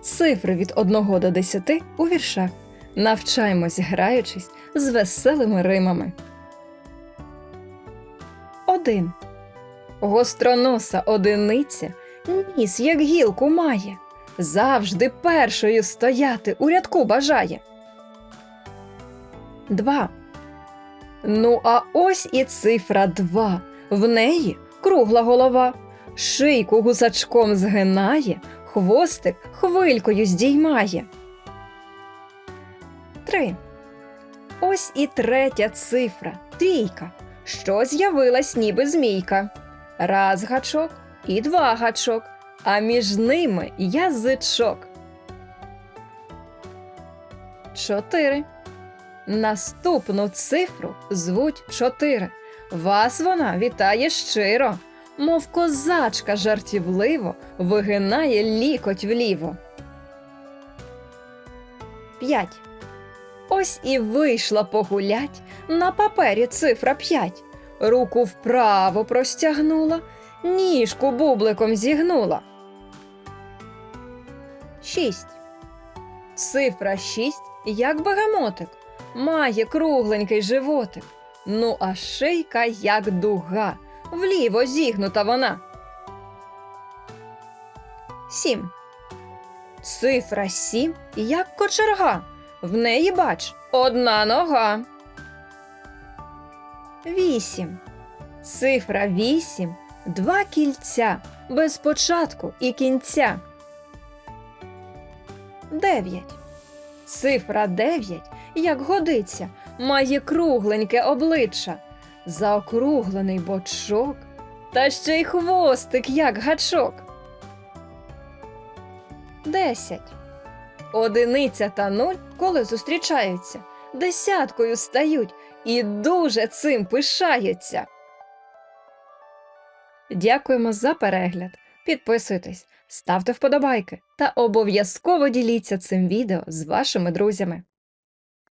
Цифри від 1 до 10 у віршах. Навчаємось, граючись з веселими римами. 1. Гостроноса одиниця ніс, як гілку має. Завжди першою стояти у рядку бажає. 2. Ну, а ось і цифра 2. В неї кругла голова. Шийку гусачком згинає, хвостик хвилькою здіймає. 3. Ось і третя цифра трійка, що з'явилась ніби змійка. Раз гачок і два гачок, а між ними язичок. 4. Наступну цифру звуть 4. Вас вона вітає щиро, мов козачка жартівливо вигинає лікоть вліво. 5. Ось і вийшла погулять на папері цифра 5. Руку вправо простягнула, ніжку бубликом зігнула. 6. Цифра 6, як бегемотик, має кругленький животик. Ну а шийка як дуга, вліво зігнута вона. 7. Цифра 7, як кочерга. В неї, бач, одна нога. 8. Цифра 8, два кільця, без початку і кінця. 9. Цифра 9, як годиться, має кругленьке обличчя, заокруглений бочок, та ще й хвостик, як гачок. 10. Одиниця та нуль, коли зустрічаються, десяткою стають і дуже цим пишаються. Дякуємо за перегляд. Підписуйтесь, ставте вподобайки та обов'язково діліться цим відео з вашими друзями.